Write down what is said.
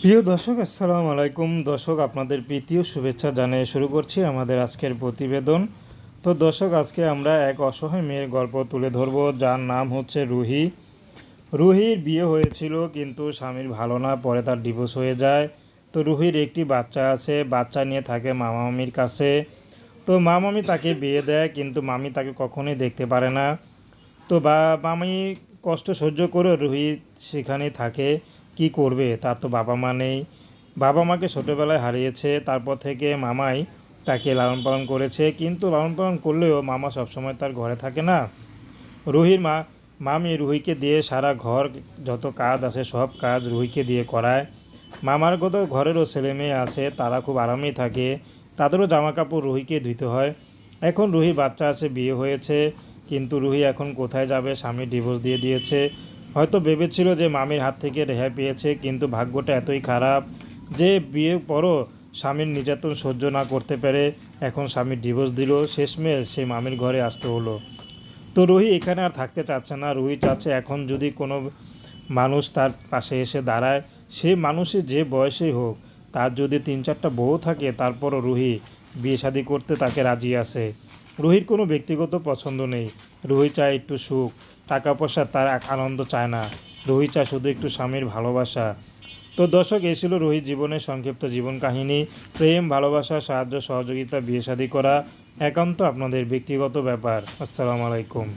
প্রিয় দর্শক, আসসালামু আলাইকুম। দর্শক, আপনাদের প্রীতীয় শুভেচ্ছা জানিয়ে শুরু করছি আমাদের আজকের প্রতিবেদন। তো দর্শক, আজকে আমরা এক অসহায় মেয়ের গল্প তুলে ধরব, যার নাম হচ্ছে রুহি। রুহির বিয়ে হয়েছিল, কিন্তু স্বামীর ভালো না, পরে তার ডিভোর্স হয়ে যায়। তো রুহির একটি বাচ্চা আছে, বাচ্চা নিয়ে থাকে মামা মামির কাছে। তো মামামি তাকে বিয়ে দেয়, কিন্তু মামি তাকে কখনোই দেখতে পারে না। তো বা, মামি কষ্ট সহ্য করে রুহি সেখানে থাকে। কি করবে তার তো বাবা মা নেই। বাবা মাকে ছোটোবেলায় হারিয়েছে, তারপর থেকে মামাই তাকে লালন পালন করেছে। কিন্তু লালন পালন করলেও মামা সবসময় তার ঘরে থাকে না। রুহির মা, মামি রুহিকে দিয়ে সারা ঘর যত কাজ আছে সব কাজ রুহিকে দিয়ে করায়। মামার কত ঘরেরও ছেলে মেয়ে আছে, তারা খুব আরামেই থাকে। তাদেরও জামা কাপড় রুহিকে ধুতে হয়। এখন রুহি বাচ্চা আছে, বিয়ে হয়েছে। কিন্তু রুহি এখন কোথায় যাবে? স্বামী ডিভোর্স দিয়ে দিয়েছে। হয়তো ভেবেছিল যে মামির হাত থেকে রেহাই পেয়েছে, কিন্তু ভাগ্যটা এতই খারাপ যে বিয়ের পরও স্বামীর নির্যাতন সহ্য না করতে পেরে এখন স্বামীর ডিভোর্স দিল। শেষমেশ সে মামির ঘরে আসতে হলো। তো রুহি এখানে আর থাকতে চাচ্ছে না। রুহি চাচ্ছে এখন যদি কোনো মানুষ তার পাশে এসে দাঁড়ায়, সে মানুষই যে বয়সেই হোক, তার যদি তিন চারটা বউ থাকে, তারপরও রুহি বিয়ে শাদি করতে তাকে রাজি আছে। রুহির কোনো ব্যক্তিগত পছন্দ নেই। রুহি চায় একটু সুখ টাকা পয়সা তার আনন্দ চায় না। রুহি চায় শুধু একটু স্বামীর ভালোবাসা। তো দর্শক, এই ছিল রোহিত জীবনের সংক্ষিপ্ত জীবন কাহিনী প্রেম, ভালোবাসা, সাহায্য, সহযোগিতা বিয়ে শাদী করা একান্ত আপনাদের ব্যক্তিগত ব্যাপার। আসসালামু আলাইকুম।